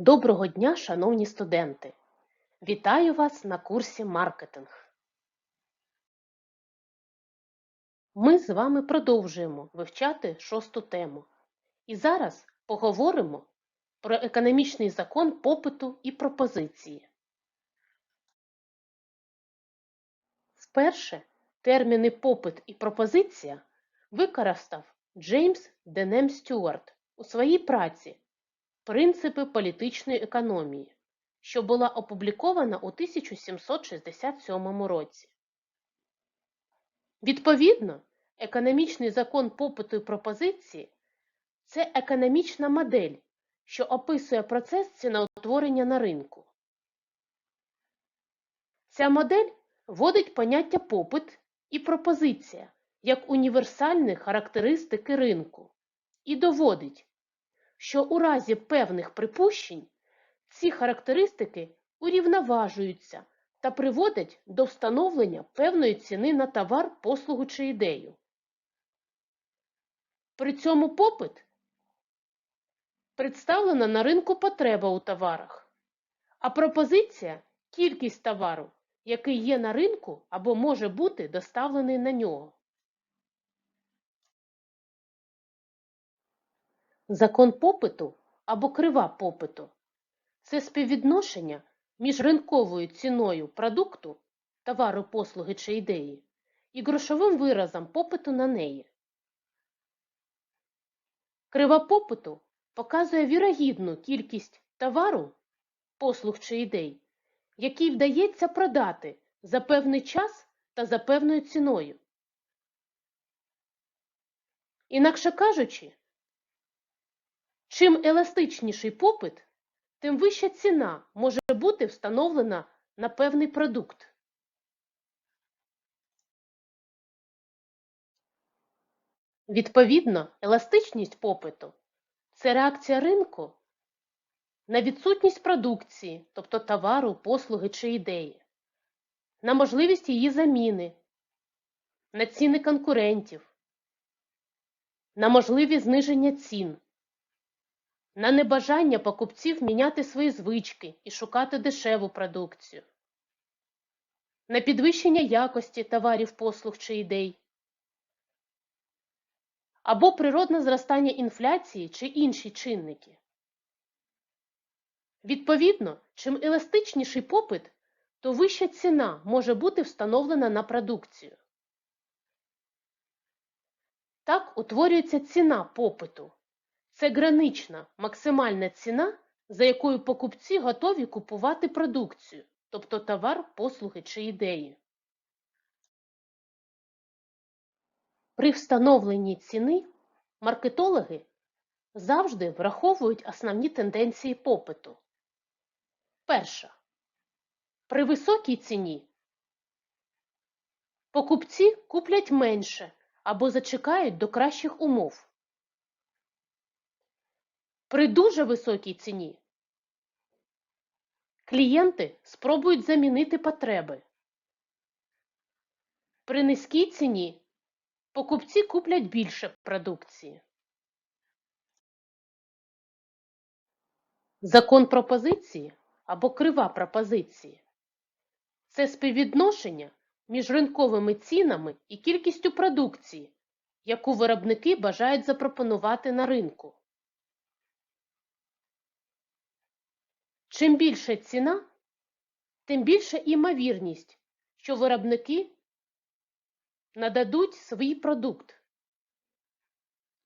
Доброго дня, шановні студенти! Вітаю вас на курсі маркетинг. Ми з вами продовжуємо вивчати шосту тему. І зараз поговоримо про економічний закон попиту і пропозиції. Вперше терміни попит і пропозиція використав Джеймс Денем Стюарт у своїй праці Принципи політичної економії, що була опублікована у 1767 році. Відповідно, економічний закон попиту і пропозиції – це економічна модель, що описує процес ціноутворення на ринку. Ця модель вводить поняття попит і пропозиція як універсальні характеристики ринку і доводить, що у разі певних припущень ці характеристики урівноважуються та приводять до встановлення певної ціни на товар, послугу чи ідею. При цьому попит представлена на ринку потреба у товарах, а пропозиція кількість товару, який є на ринку або може бути доставлений на нього. Закон попиту або крива попиту – це співвідношення між ринковою ціною продукту, товару, послуги чи ідеї і грошовим виразом попиту на неї. Крива попиту показує вірогідну кількість товару, послуг чи ідей, який вдається продати за певний час та за певною ціною. Інакше кажучи, Чим еластичніший попит, тим вища ціна може бути встановлена на певний продукт. Відповідно, еластичність попиту – це реакція ринку на відсутність продукції, тобто товару, послуги чи ідеї, на можливість її заміни, на ціни конкурентів, на можливі зниження цін на небажання покупців міняти свої звички і шукати дешеву продукцію, на підвищення якості товарів, послуг чи ідей, або природне зростання інфляції чи інші чинники. Відповідно, чим еластичніший попит, то вища ціна може бути встановлена на продукцію. Так утворюється ціна попиту. Це гранична максимальна ціна, за якою покупці готові купувати продукцію, тобто товар, послуги чи ідеї. При встановленні ціни маркетологи завжди враховують основні тенденції попиту. Перша. При високій ціні покупці куплять менше або зачекають до кращих умов. При дуже високій ціні клієнти спробують замінити потреби. При низькій ціні покупці куплять більше продукції. Закон пропозиції або крива пропозиції – це співвідношення між ринковими цінами і кількістю продукції, яку виробники бажають запропонувати на ринку. Чим більша ціна, тим більша імовірність, що виробники нададуть свій продукт.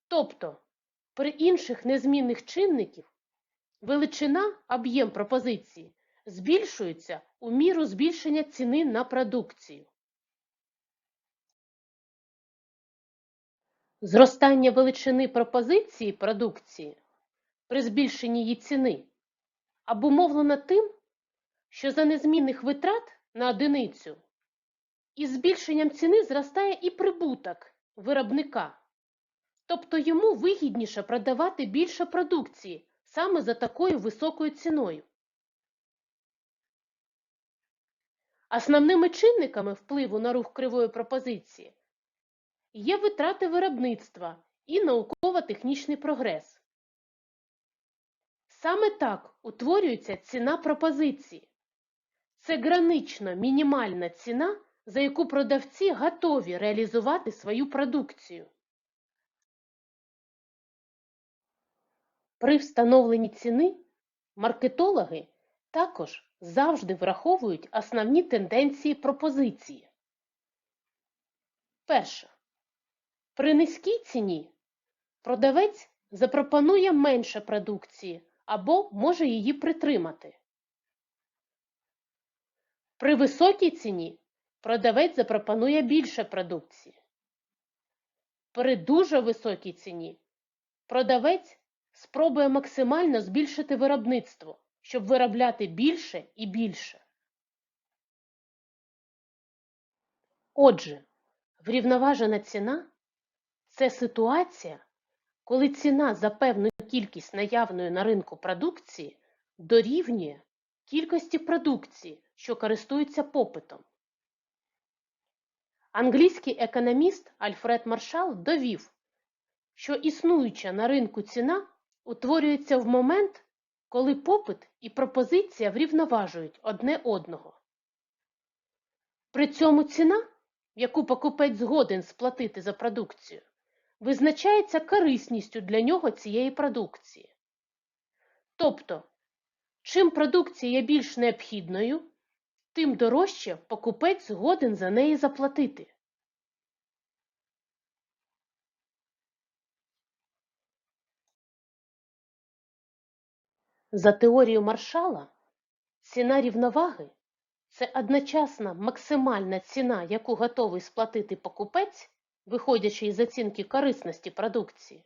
Тобто, при інших незмінних чинників величина об'єм пропозиції збільшується у міру збільшення ціни на продукцію. Зростання величини пропозиції продукції при збільшенні її ціни обумовлено тим, що за незмінних витрат на одиницю із збільшенням ціни зростає і прибуток виробника, тобто йому вигідніше продавати більше продукції саме за такою високою ціною. Основними чинниками впливу на рух кривої пропозиції є витрати виробництва і науково-технічний прогрес. Саме так утворюється ціна пропозиції. Це гранично мінімальна ціна, за яку продавці готові реалізувати свою продукцію. При встановленні ціни маркетологи також завжди враховують основні тенденції пропозиції. Перше. При низькій ціні продавець запропонує менше продукції або може її притримати. При високій ціні продавець запропонує більше продукції. При дуже високій ціні продавець спробує максимально збільшити виробництво, щоб виробляти більше і більше. Отже, врівноважена ціна – це ситуація, коли ціна за певну кількість наявної на ринку продукції дорівнює кількості продукції, що користується попитом. Англійський економіст Альфред Маршал довів, що існуюча на ринку ціна утворюється в момент, коли попит і пропозиція врівноважують одне одного. При цьому ціна, яку покупець згоден сплатити за продукцію, визначається корисністю для нього цієї продукції. Тобто, чим продукція є більш необхідною, тим дорожче покупець згоден за неї заплатити. За теорією Маршала, ціна рівноваги – це одночасна максимальна ціна, яку готовий сплатити покупець, виходячи із оцінки корисності продукції,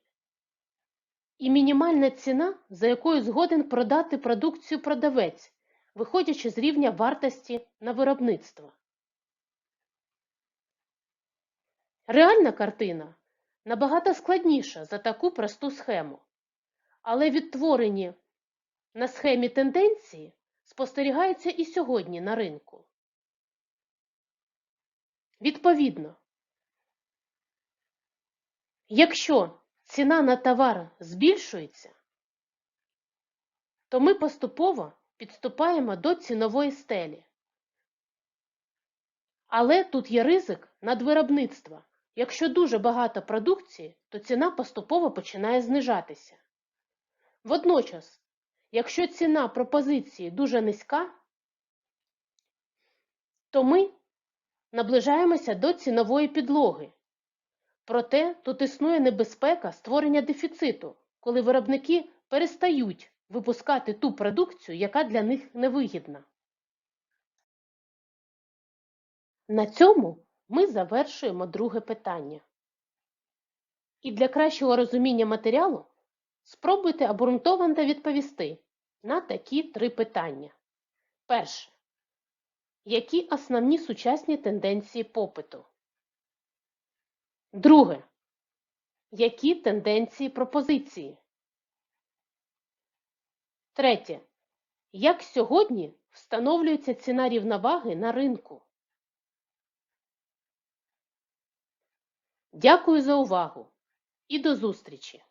і мінімальна ціна, за якою згоден продати продукцію продавець, виходячи з рівня вартості на виробництво. Реальна картина набагато складніша за таку просту схему, але відтворені на схемі тенденції спостерігаються і сьогодні на ринку. Відповідно, якщо ціна на товар збільшується, то ми поступово підступаємо до цінової стелі. Але тут є ризик надвиробництва. Якщо дуже багато продукції, то ціна поступово починає знижатися. Водночас, якщо ціна пропозиції дуже низька, то ми наближаємося до цінової підлоги. Проте тут існує небезпека створення дефіциту, коли виробники перестають випускати ту продукцію, яка для них невигідна. На цьому ми завершуємо друге питання. І для кращого розуміння матеріалу спробуйте обґрунтовано відповісти на такі три питання. Перше. Які основні сучасні тенденції попиту? Друге. Які тенденції пропозиції? Третє. Як сьогодні встановлюється ціна рівноваги на ринку? Дякую за увагу і до зустрічі!